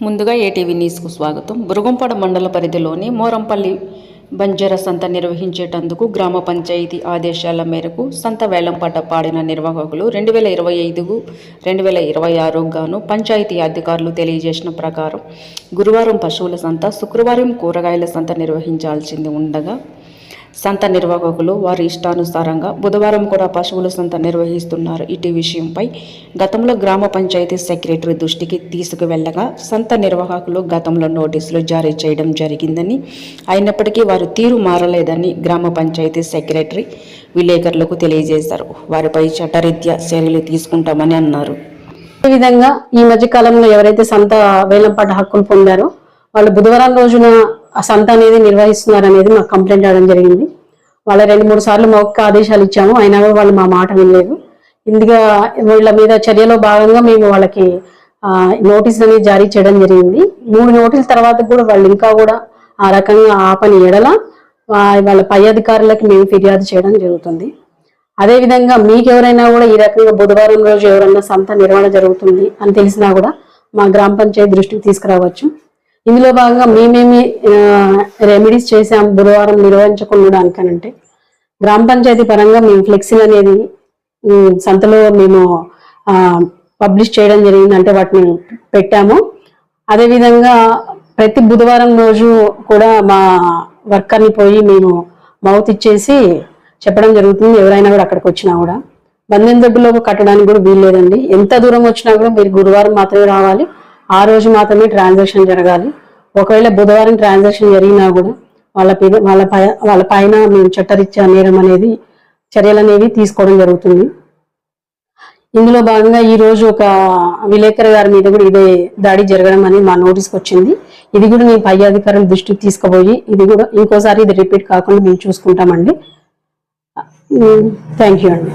ముందుగా ఏటీవీ న్యూస్కు స్వాగతం. బురగంపాడు మండల పరిధిలోని మోరంపల్లి బంజర సంత నిర్వహించేటందుకు గ్రామ పంచాయతీ ఆదేశాల మేరకు సంత వేలంపాట పాడిన నిర్వాహకులు రెండు వేల ఇరవై ఐదుకు రెండు వేల ఇరవై ఆరు గాను పంచాయతీ అధికారులు తెలియజేసిన ప్రకారం గురువారం పశువుల సంత శుక్రవారం కూరగాయల సంత నిర్వహించాల్సింది ఉండగా సంత నిర్వాహకులు వారి ఇష్టానుసారంగా బుధవారం కూడా పశువుల సంత నిర్వహిస్తున్నారు. ఇటు విషయంపై గతంలో గ్రామ పంచాయతీ సెక్రటరీ దృష్టికి తీసుకువెళ్ళగా సంత నిర్వాహకులు గతంలో నోటీసులు జారీ చేయడం జరిగిందని అయినప్పటికీ వారు తీరు మారలేదని గ్రామ పంచాయతీ సెక్రటరీ విలేకరులకు తెలియజేశారు. వారిపై చట్టరీత్యా చర్యలు తీసుకుంటామని అన్నారు. అదేవిధంగా ఈ మధ్య కాలంలో ఎవరైతే సంత వేలంపాట హక్కులు పొందారో వాళ్ళు బుధవారం రోజున ఆ సంత అనేది నిర్వహిస్తున్నారు అనేది మాకు కంప్లైంట్ రావడం జరిగింది. వాళ్ళ రెండు మూడు సార్లు మౌఖిక ఆదేశాలు ఇచ్చాము. అయినా కూడా వాళ్ళు మా మాట వినలేదు. ఇందుగా వీళ్ళ మీద చర్యలో భాగంగా మేము వాళ్ళకి నోటీస్ అనేది జారీ చేయడం జరిగింది. మూడు నోటీసుల తర్వాత కూడా వాళ్ళు ఇంకా కూడా ఆ రకంగా ఆపని ఎడల వాళ్ళ పై అధికారులకి మేము ఫిర్యాదు చేయడం జరుగుతుంది. అదేవిధంగా మీకు ఎవరైనా కూడా ఈ రకంగా బుధవారం రోజు ఎవరైనా సంత నిర్వహణ జరుగుతుంది అని తెలిసినా కూడా మా గ్రామ పంచాయతీ దృష్టికి తీసుకురావచ్చు. ఇందులో భాగంగా మేమేమి రెమెడీస్ చేసాం బుధవారం నిర్వహించకుండా అంటే గ్రామ పంచాయతీ పరంగా మేము ఫ్లెక్సీలు అనేది సంతలో మేము పబ్లిష్ చేయడం జరిగింది. అంటే వాటిని పెట్టాము. అదేవిధంగా ప్రతి బుధవారం రోజు కూడా మా వర్కర్ని పోయి మేము మౌత్ ఇచ్చేసి చెప్పడం జరుగుతుంది. ఎవరైనా కూడా అక్కడికి వచ్చినా కూడా. బంధం దొడ్డులో కట్టడానికి కూడా వీలు లేదండి. ఎంత దూరం వచ్చినా కూడా మీరు గురువారం మాత్రమే రావాలి. ఆ రోజు మాత్రమే ట్రాన్సాక్షన్ జరగాలి. ఒకవేళ బుధవారం ట్రాన్సాక్షన్ జరిగినా కూడా వాళ్ళ పై వాళ్ళ పై వాళ్ళ పైన మేము చట్టరీత్యా నేరం అనేది చర్యలు అనేవి తీసుకోవడం జరుగుతుంది. ఇందులో భాగంగా ఈ రోజు ఒక విలేకరు గారి మీద కూడా ఇదే దాడి జరగడం అనేది మా నోటీస్కి వచ్చింది. ఇది కూడా మేము పై అధికారుల దృష్టికి తీసుకుపోయి ఇది కూడా ఇంకోసారి ఇది రిపీట్ కాకుండా మేము చూసుకుంటామండి. థ్యాంక్ యూ అండి.